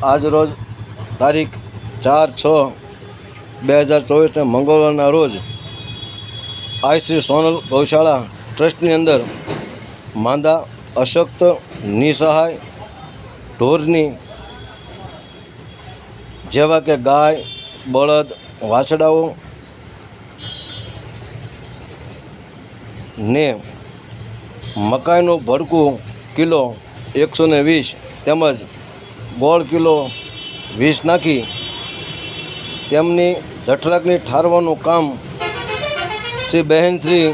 આજરોજ તારીખ ચાર છ બે હજાર ચોવીસને મંગળવારના રોજ આઈ શ્રી સોનલ ગૌશાળા ટ્રસ્ટની અંદર માંદા અશક્ત નિસહાય ઢોરની જેવા કે ગાય, બળદ, વાછડાઓ ને મકાઈનું ભડકું કિલો એકસો ને વીસ તેમજ ગોળ કિલો વીસ નાખી તેમની જઠરાગની ઠારવાનું કામ શ્રી બહેન શ્રી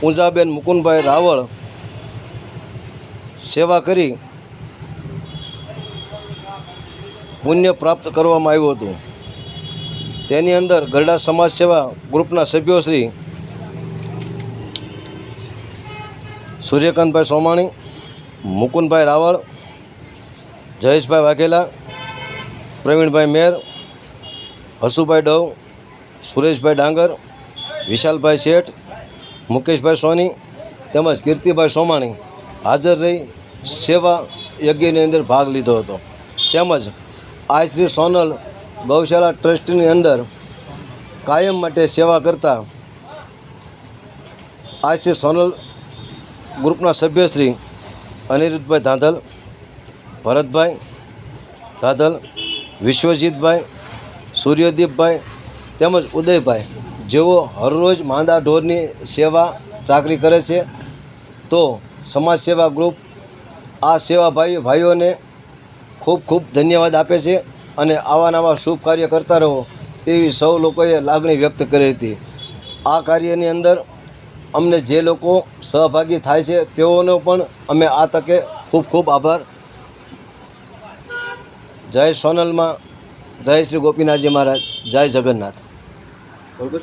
પૂંજાબેન મુકુંદભાઈ રાવળ સેવા કરી પુણ્ય પ્રાપ્ત કરવામાં આવ્યું હતું. તેની અંદર ગરડા સમાજ સેવા ગ્રુપના સભ્યો શ્રી સૂર્યકાંતભાઈ સોમાણી, મુકુંદભાઈ રાવળ જયેશભાઈ વાઘેલા, પ્રવીણભાઈ મેર, હસુભાઈ ડવ, સુરેશભાઈ ડાંગર, વિશાલભાઈ શેઠ, મુકેશભાઈ સોની તેમજ કીર્તિભાઈ સોમાણી હાજર રહી સેવા યજ્ઞની અંદર ભાગ લીધો હતો. તેમજ આ શ્રી સોનલ ગૌશાળા ટ્રસ્ટની અંદર કાયમ માટે સેવા કરતા આ શ્રી સોનલ ગ્રુપના સભ્યશ્રી અનિરુદ્ધભાઈ ધાંધલ ભરતભાઈ ધાંધલ વિશ્વજીતભાઈ, સૂર્યદીપભાઈ તેમજ ઉદયભાઈ, જેઓ હરરોજ માંદા ઢોરની સેવા ચાકરી કરે છે. તો સમાજ સેવા ગ્રુપ આ સેવા ભાઈ, ભાઈઓને ખૂબ ખૂબ ધન્યવાદ આપે છે અને આવા નવા શુભ કાર્ય કરતા રહો તેવી સૌ લોકોએ લાગણી વ્યક્ત કરી હતી. આ કાર્યની અંદર અમને જે લોકો સહભાગી થાય છે તેઓનો પણ અમે આ તકે ખૂબ ખૂબ આભાર જય સોનલમાં જય શ્રી ગોપીનાથજી મહારાજ જય જગન્નાથ. બરોબર?